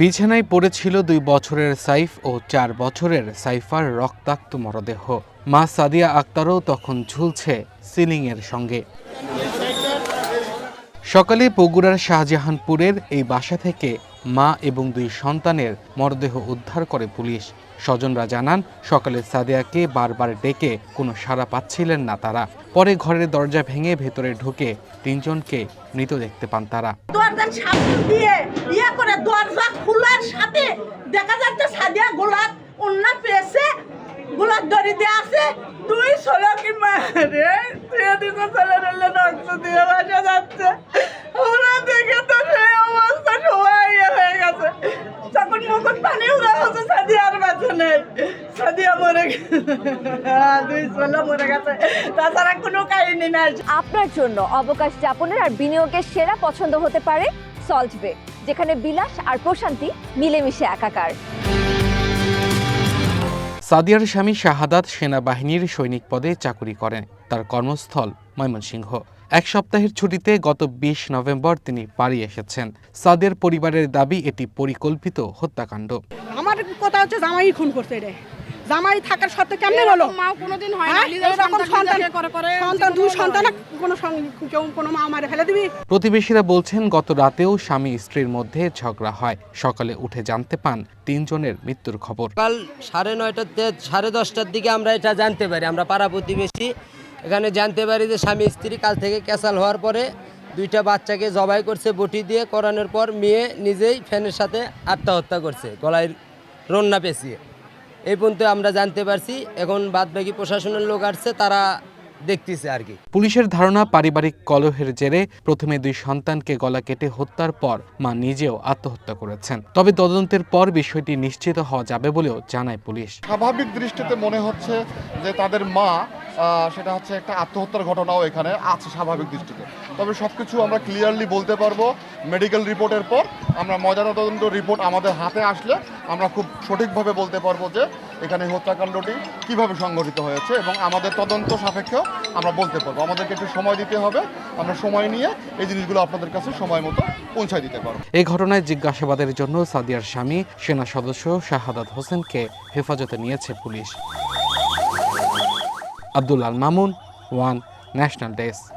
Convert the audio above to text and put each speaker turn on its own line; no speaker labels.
বিছানায় পড়েছিল দুই বছরের সাইফ ও চার বছরের সাইফার রক্তাক্ত মরদেহ। মা সাদিয়া আক্তারও তখন ঝুলছে সিলিংয়ের সঙ্গে। সকালে বগুড়ার শাহজাহানপুরের এই বাসা থেকে মা এবং দুই সন্তানের মরদেহ উদ্ধার করে পুলিশ। স্বজনরা জানান, সকালে সাদিয়াকে বারবার ডেকে কোনো সাড়া পাচ্ছিলেন না তারা। পরে ঘরের দরজা ভেঙে ভেতরে ঢুকে তিনজনকে মৃত দেখতে পান তারা
দরজার সামনে দিয়ে ইয়ে করে দরজা খোলার সাথে দেখা যাচ্ছে সাদিয়া গোলাপ অন্য পেয়েছে, গোলাপ দড়ি দিয়ে আছে। তুই ষোলো কি মারে? তুই এদিকে ছেলে রেলে রক্ত দিয়ে বাসা যাচ্ছে। ওরা দেখে তো সেই অবস্থা সবাই ইয়ে হয়ে গেছে। তখন মুকুট পানি উড়া হচ্ছে সাদিয়ার বাঁচে নেই। সাদিয়া মরে দুই ষোলো মরে গেছে। তাছাড়া কোনো কাহিনী নাই।
আপনার জন্য অবকাশ যাপনের আর বিনিয়োগের সেরা পছন্দ হতে পারে সল্ট বে যেখানে বিলাস আর প্রশান্তি মিলেমিশে একাকার।
সাদিয়ার স্বামী শাহাদাত সেনাবাহিনীর সৈনিক পদে চাকুরি করেন। তার কর্মস্থল ময়মনসিংহ। এক সপ্তাহের ছুটিতে গত বিশ নভেম্বর তিনি পাড়ি এসেছেন। সাদিয়ার পরিবারের দাবি এটি পরিকল্পিত হত্যাকাণ্ড।
আমার কথা হচ্ছে জামাই খুন করছে এটা। জামাই থাকার সত্ত্বে কেমনে বলো?
হয় না? নিজের
এরকম
সন্তান
সন্তান
করে করে
সন্তান দুই সন্তান কোনো কেউ কোনো মা মারে ফেলে দিবি?
প্রতিবেশীরা বলছেন গত রাতেও স্বামী স্ত্রীর মধ্যে ঝগড়া হয়। সকালে উঠে জানতে পান তিনজনের মৃত্যুর খবর।
কাল সাড়ে নয়টাতে সাড়ে দশটার দিকে আমরা এটা জানতে পারি। আমরা পাড়া প্রতিবেশী। এখানে জানতে পারি যে স্বামী স্ত্রী কাল থেকে ক্যাসাল হওয়ার পরে দুইটা বাচ্চাকে জবাই করছে বটি দিয়ে করানোর পর মেয়ে নিজেই ফ্যানের সাথে আত্মহত্যা করছে গলায় রন্না পেঁচিয়ে। এই পর্যন্ত আমরা জানতে পারছি। এখন বাদবাকি প্রশাসনের লোক আসছে তারা দেখতেছে আর কি।
পুলিশের ধারণা পারিবারিক কলহের জেরে প্রথমে দুই সন্তানকে গলা কেটে হত্যার পর মা নিজেও আত্মহত্যা করেছেন। তবে তদন্তের পর বিষয়টি নিশ্চিত হওয়া যাবে বলেও জানায় পুলিশ।
স্বাভাবিক দৃষ্টিতে মনে হচ্ছে যে তাদের মা সেটা হচ্ছে একটা আত্মহত্যার ঘটনাও এখানে আছে স্বাভাবিক দৃষ্টিতে। তবে সব কিছু আমরা ক্লিয়ারলি বলতে পারব মেডিকেল রিপোর্টের পর। আমরা ময়নাতদন্ত রিপোর্ট আমাদের হাতে আসলে আমরা খুব সঠিকভাবে বলতে পারব যে এখানে হত্যাকাণ্ডটি কীভাবে সংঘটিত হয়েছে এবং আমাদের তদন্ত সাপেক্ষেও আমরা বলতে পারব। আমাদেরকে একটু সময় দিতে হবে। আমরা সময় নিয়ে এই জিনিসগুলো আপনাদের কাছে সময় মতো পৌঁছায় দিতে পারব।
এই ঘটনায় জিজ্ঞাসাবাদের জন্য সাদিয়ার স্বামী, সেনা সদস্য শাহাদাত হোসেনকে হেফাজতে নিয়েছে police. Abdul Al Mamun, one national desk.